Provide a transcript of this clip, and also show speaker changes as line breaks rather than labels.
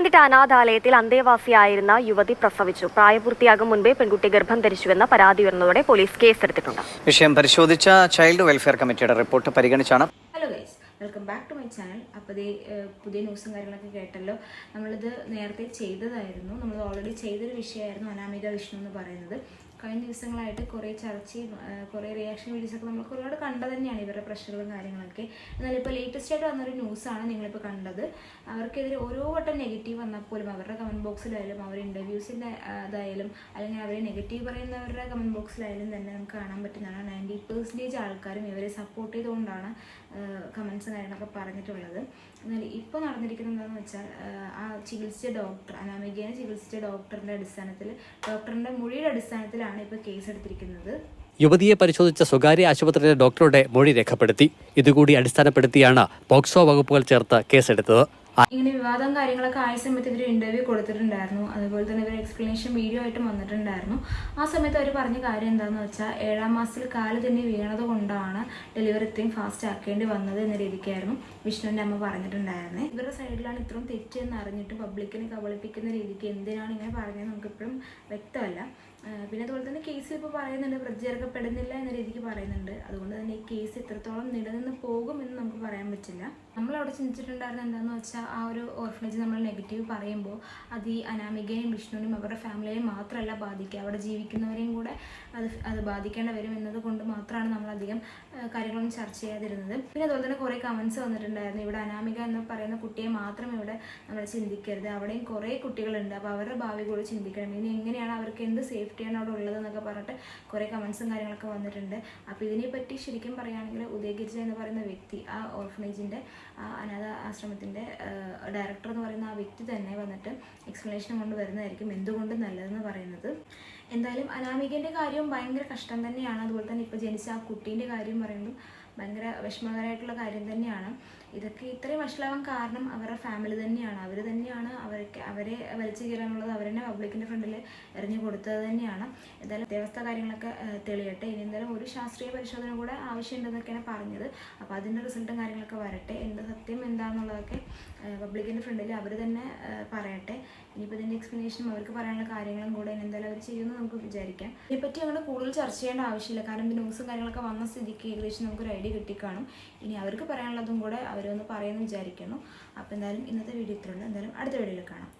പത്തനംതിട്ട അനാഥാലയത്തിൽ അന്തേവാസിയായിരുന്ന യുവതി പ്രസവിച്ചു. പ്രായപൂർത്തിയാകും മുൻപേ പെൺകുട്ടി ഗർഭം ധരിച്ചുവെന്ന പരാതി ഉയർന്നതോടെ പോലീസ് കേസെടുത്തിട്ടുണ്ട്.
വിഷയം പരിശോധിച്ച ചൈൽഡ് വെൽഫെയർ കമ്മിറ്റിയുടെ റിപ്പോർട്ട് പരിഗണിച്ചാണ്.
Hello guys welcome back to my channel. അപ്പോൾ ഇതേ പുതിയ ന്യൂസും കാര്യങ്ങളൊക്കെ കേട്ടല്ലോ. നമ്മളിത് നേരത്തെ ചെയ്തതായിരുന്നു. നമ്മൾ ഓൾറെഡി ചെയ്തൊരു വിഷയമായിരുന്നു അനാമിക വിഷ്ണു എന്ന് പറയുന്നത്. കഴിഞ്ഞ ദിവസങ്ങളായിട്ട് കുറേ ചർച്ചയും കുറേ റിയാക്ഷൻ വീഡിയോസൊക്കെ നമ്മൾ ഒരുപാട് കണ്ടത് തന്നെയാണ് ഇവരുടെ പ്രശ്നങ്ങളും കാര്യങ്ങളൊക്കെ. എന്നാൽ ഇപ്പോൾ ലേറ്റസ്റ്റ് ആയിട്ട് വന്നൊരു ന്യൂസാണ് നിങ്ങളിപ്പോൾ കണ്ടത്. അവർക്കെതിരെ ഓരോ വട്ടം നെഗറ്റീവ് വന്നാൽ പോലും അവരുടെ കമന്റ് ബോക്സിലായാലും അവരുടെ ഇന്റർവ്യൂസിന്റെ അതായാലും അല്ലെങ്കിൽ അവരെ നെഗറ്റീവ് പറയുന്നവരുടെ കമന്റ് ബോക്സിലായാലും തന്നെ നമുക്ക് കാണാൻ പറ്റുന്നതാണ്. നയന്റി പെർസെന്റേജ് ആൾക്കാരും ഇവരെ സപ്പോർട്ട് ചെയ്തുകൊണ്ടാണ് കമൻസും കാര്യങ്ങളൊക്കെ പറഞ്ഞിട്ടുള്ളത്. എന്നാൽ ഇപ്പോൾ നടന്നിരിക്കുന്നത് എന്താണെന്ന് വെച്ചാൽ ആ ചികിത്സിച്ച ഡോക്ടർ അനാമികേനെ ചികിത്സിച്ച ഡോക്ടറിന്റെ അടിസ്ഥാനത്തിൽ ഡോക്ടറിന്റെ മൊഴിയുടെ അടിസ്ഥാനത്തിലാണ് ഇപ്പോൾ കേസ് എടുത്തിരിക്കുന്നത്
യുവതിയെ പരിശോധിച്ച സ്വകാര്യ ആശുപത്രിയിലെ ഡോക്ടറുടെ മൊഴി രേഖപ്പെടുത്തി. ഇതുകൂടി അടിസ്ഥാനപ്പെടുത്തിയാണ് പോക്സോ വകുപ്പുകൾ ചേർത്ത് കേസെടുത്തത്.
ഇങ്ങനെ വിവാദം കാര്യങ്ങളൊക്കെ ആയ സമയത്ത് ഇവർ ഇന്റർവ്യൂ കൊടുത്തിട്ടുണ്ടായിരുന്നു. അതുപോലെ തന്നെ ഇവർ എക്സ്പ്ലനേഷൻ വീഡിയോ ആയിട്ടും വന്നിട്ടുണ്ടായിരുന്നു. ആ സമയത്ത് അവർ പറഞ്ഞ കാര്യം എന്താണെന്ന് വെച്ചാൽ ഏഴാം മാസത്തിൽ കാൽ തന്നെ വീണത് കൊണ്ടാണ് ഡെലിവറി ഇത്രയും ഫാസ്റ്റ് ആക്കേണ്ടി വന്നത് എന്ന രീതിക്കായിരുന്നു വിഷ്ണുവിന്റെ അമ്മ പറഞ്ഞിട്ടുണ്ടായിരുന്നത് ഇവരുടെ സൈഡിലാണ് ഇത്രയും തെറ്റെന്ന് അറിഞ്ഞിട്ട് പബ്ലിക്കിനെ കബളിപ്പിക്കുന്ന രീതിക്ക് എന്തിനാണ് ഇങ്ങനെ പറഞ്ഞത് നമുക്കിപ്പോഴും വ്യക്തമല്ല. പിന്നെ അതുപോലെ തന്നെ കേസ് ഇപ്പോൾ പറയുന്നുണ്ട് പ്രതി ചേർക്കപ്പെടുന്നില്ല എന്ന രീതിക്ക് പറയുന്നുണ്ട്. അതുകൊണ്ട് തന്നെ ഈ കേസ് എത്രത്തോളം നിലനിന്ന് പോകുമെന്ന് നമുക്ക് പറയാൻ പറ്റില്ല. നമ്മൾ അവിടെ ചിന്തിച്ചിട്ടുണ്ടായിരുന്നത് എന്താണെന്ന് വെച്ചാൽ ആ ഒരു ഓർഫനേജ് നമ്മൾ നെഗറ്റീവ് പറയുമ്പോൾ അത് ഈ അനാമികയും വിഷ്ണുവിനും അവരുടെ ഫാമിലിയെയും മാത്രമല്ല ബാധിക്കുക. അവിടെ ജീവിക്കുന്നവരെയും കൂടെ അത് അത് ബാധിക്കേണ്ട വരും എന്നത് കൊണ്ട് മാത്രമാണ് നമ്മൾ അധികം കാര്യങ്ങളൊന്നും ചർച്ച ചെയ്യാതിരുന്നത്. പിന്നെ അതുപോലെ തന്നെ കുറേ കമൻസ് വന്നിട്ടുണ്ടായിരുന്നു. ഇവിടെ അനാമിക എന്ന് പറയുന്ന കുട്ടിയെ മാത്രം ഇവിടെ നമ്മൾ ചിന്തിക്കരുത്. അവിടെയും കുറേ കുട്ടികളുണ്ട്. അപ്പോൾ അവരുടെ ഭാവി കൂടെ ചിന്തിക്കണം. ഇനി എങ്ങനെയാണ് അവർക്ക് എന്ത് സേഫ്റ്റിയാണ് അവിടെ ഉള്ളത് എന്നൊക്കെ പറഞ്ഞിട്ട് കുറേ കമൻസും കാര്യങ്ങളൊക്കെ വന്നിട്ടുണ്ട്. അപ്പോൾ ഇതിനെപ്പറ്റി ശരിക്കും പറയുകയാണെങ്കിൽ ഉദയഗിരിജ എന്ന് പറയുന്ന വ്യക്തി ആ ഓർഫനേജിന്റെ ആ അനാഥ ആശ്രമത്തിന്റെ ഡയറക്ടർ എന്ന് പറയുന്ന ആ വ്യക്തി തന്നെ വന്നിട്ട് എക്സ്പ്ലനേഷൻ കൊണ്ട് വരുന്നതായിരിക്കും എന്തുകൊണ്ട് നല്ലതെന്ന് പറയുന്നത്. എന്തായാലും അനാമികന്റെ കാര്യവും ഭയങ്കര കഷ്ടം തന്നെയാണ്. അതുപോലെ തന്നെ ഇപ്പോൾ ജനിച്ച ആ കുട്ടീന്റെ കാര്യം പറയുമ്പോൾ ഭയങ്കര വിഷമകരമായിട്ടുള്ള കാര്യം തന്നെയാണ്. ഇതൊക്കെ ഇത്രയും വഷളാവാൻ കാരണം അവരുടെ ഫാമിലി തന്നെയാണ്. അവർ തന്നെയാണ് അവർക്ക് അവരെ വലിച്ചു കീറാനുള്ളത് അവർ തന്നെ പബ്ലിക്കിന്റെ ഫ്രണ്ടിൽ എറിഞ്ഞു കൊടുത്തത് തന്നെയാണ്. എന്തായാലും ദേവസ്ഥ കാര്യങ്ങളൊക്കെ തെളിയട്ടെ. ഇനി എന്തായാലും ഒരു ശാസ്ത്രീയ പരിശോധന കൂടെ ആവശ്യമുണ്ടെന്നൊക്കെയാണ് പറഞ്ഞത്. അപ്പോൾ അതിന്റെ റിസൾട്ടും കാര്യങ്ങളൊക്കെ വരട്ടെ. എന്ത് സത്യം എന്താണെന്നുള്ളതൊക്കെ പബ്ലിക്കിന്റെ ഫ്രണ്ടിൽ അവർ തന്നെ പറയട്ടെ. ഇനിയിപ്പോൾ ഇതിന്റെ എക്സ്പ്ലനേഷനും അവർക്ക് പറയാനുള്ള കാര്യങ്ങളും കൂടെ എന്തായാലും അവർ ചെയ്യുമെന്ന് നമുക്ക് വിചാരിക്കാം. ഇതിനെപ്പറ്റി അങ്ങനെ കൂടുതൽ ചർച്ച ചെയ്യേണ്ട ആവശ്യമില്ല. കാരണം ഇത് ന്യൂസും കാര്യങ്ങളൊക്കെ വന്ന സ്ഥിതിക്ക് ഏകദേശം നമുക്കൊരു ഐഡിയ കിട്ടിക്കാണും. ഇനി അവർക്ക് പറയാനുള്ളതും കൂടെ അവരൊന്ന് പറയുമെന്ന് വിചാരിക്കുന്നു. അപ്പോൾ എന്തായാലും ഇന്നത്തെ വീഡിയോ ഇത്രയുള്ളൂ എന്തായാലും അടുത്ത വീഡിയോയിൽ കാണാം.